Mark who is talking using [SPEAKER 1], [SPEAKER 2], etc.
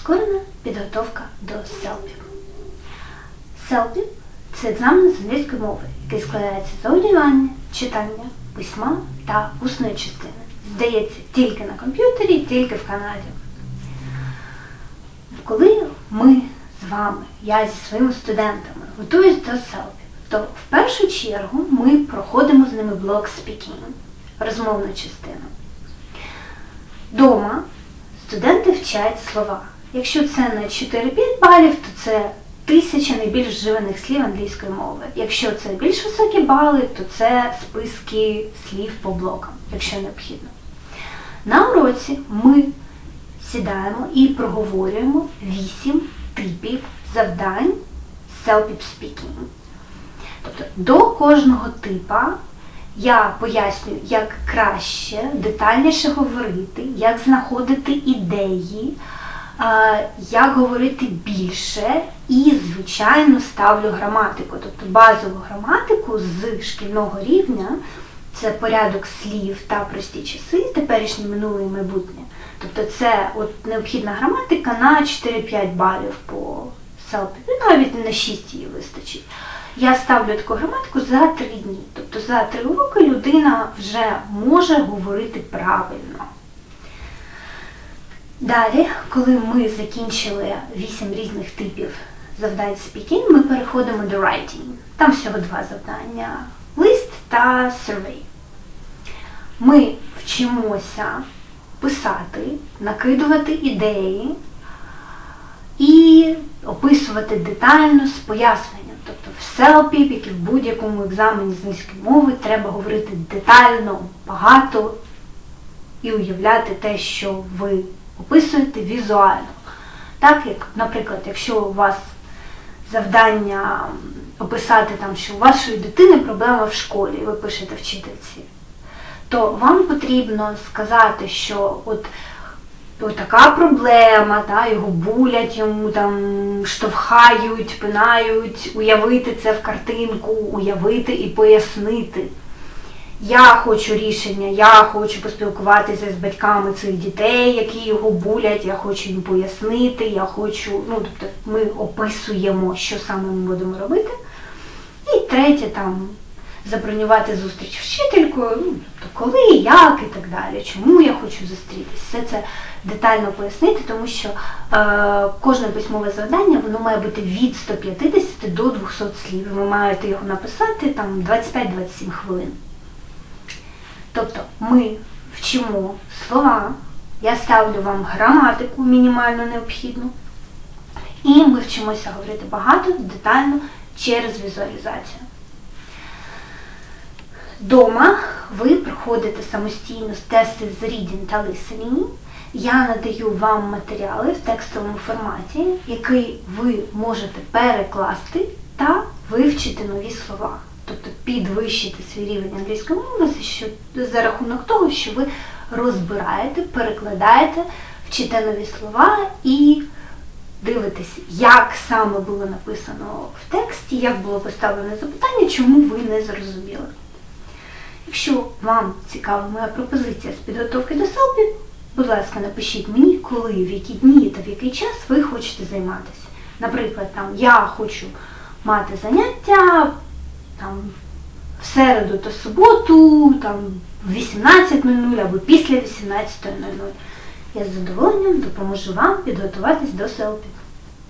[SPEAKER 1] прискорена підготовка до селпів. Селпів це екзамен з англійської мови, який складається з аудіювання, читання, письма та усної частини. Здається, тільки на комп'ютері, тільки в Канаді. Коли ми з вами, я зі своїми студентами, готуюсь до селфі, то в першу чергу ми проходимо з ними блок спікінг, розмовну частину. Дома студенти вчать слова. Якщо це на 4-5 балів, то це тисяча найбільш вживаних слів англійської мови. Якщо це більш високі бали, то це списки слів по блокам, якщо необхідно. На уроці ми сідаємо і проговорюємо 8 типів завдань self-help speaking. Тобто до кожного типа я пояснюю, як краще, детальніше говорити, як знаходити ідеї, як говорити більше і, звичайно, ставлю граматику, тобто базову граматику з шкільного рівня. Це порядок слів та прості часи, теперішнє минуле і майбутнє. Тобто це от необхідна граматика на 4-5 балів по селпі, і навіть на 6 її вистачить. Я ставлю таку граматику за 3 дні. Тобто за 3 роки людина вже може говорити правильно. Далі, коли ми закінчили 8 різних типів завдань speaking, ми переходимо до writing. Там всього два завдання лист та survey. Ми вчимося писати, накидувати ідеї і описувати детально з поясненням. Тобто в селпі, як і в будь-якому екзамені з англійської мови, треба говорити детально, багато і уявляти те, що ви описуєте візуально. Так, як, наприклад, якщо у вас завдання описати, там, що у вашої дитини проблема в школі, і ви пишете вчительці, то вам потрібно сказати, що от от така проблема, та, його булять, йому там штовхають, пинають, уявити це в картинку, уявити і пояснити. Я хочу рішення, я хочу поспілкуватися з батьками цих дітей, які його булять, я хочу їм пояснити, я хочу, ну, тобто ми описуємо, що саме ми будемо робити. І третє, там, забронювати зустріч вчителькою, ну, тобто коли, як і так далі, чому я хочу зустрітися. Все це детально пояснити, тому що е, кожне письмове завдання воно має бути від 150 до 200 слів. Ви маєте його написати там 25-27 хвилин. Тобто ми вчимо слова, я ставлю вам граматику мінімально необхідну, і ми вчимося говорити багато, детально через візуалізацію. Дома ви проходите самостійно тести з reading та listening. Я надаю вам матеріали в текстовому форматі, який ви можете перекласти та вивчити нові слова. Тобто підвищити свій рівень англійської мови за рахунок того, що ви розбираєте, перекладаєте, вчите нові слова і дивитесь, як саме було написано в тексті, як було поставлене запитання, чому ви не зрозуміли. Якщо вам цікава моя пропозиція з підготовки до селфі, будь ласка, напишіть мені, коли, в які дні та в який час ви хочете займатися. Наприклад, там я хочу мати заняття там, в середу та суботу, там, в 18.00 або після 18.00. Я з задоволенням допоможу вам підготуватись до селфі.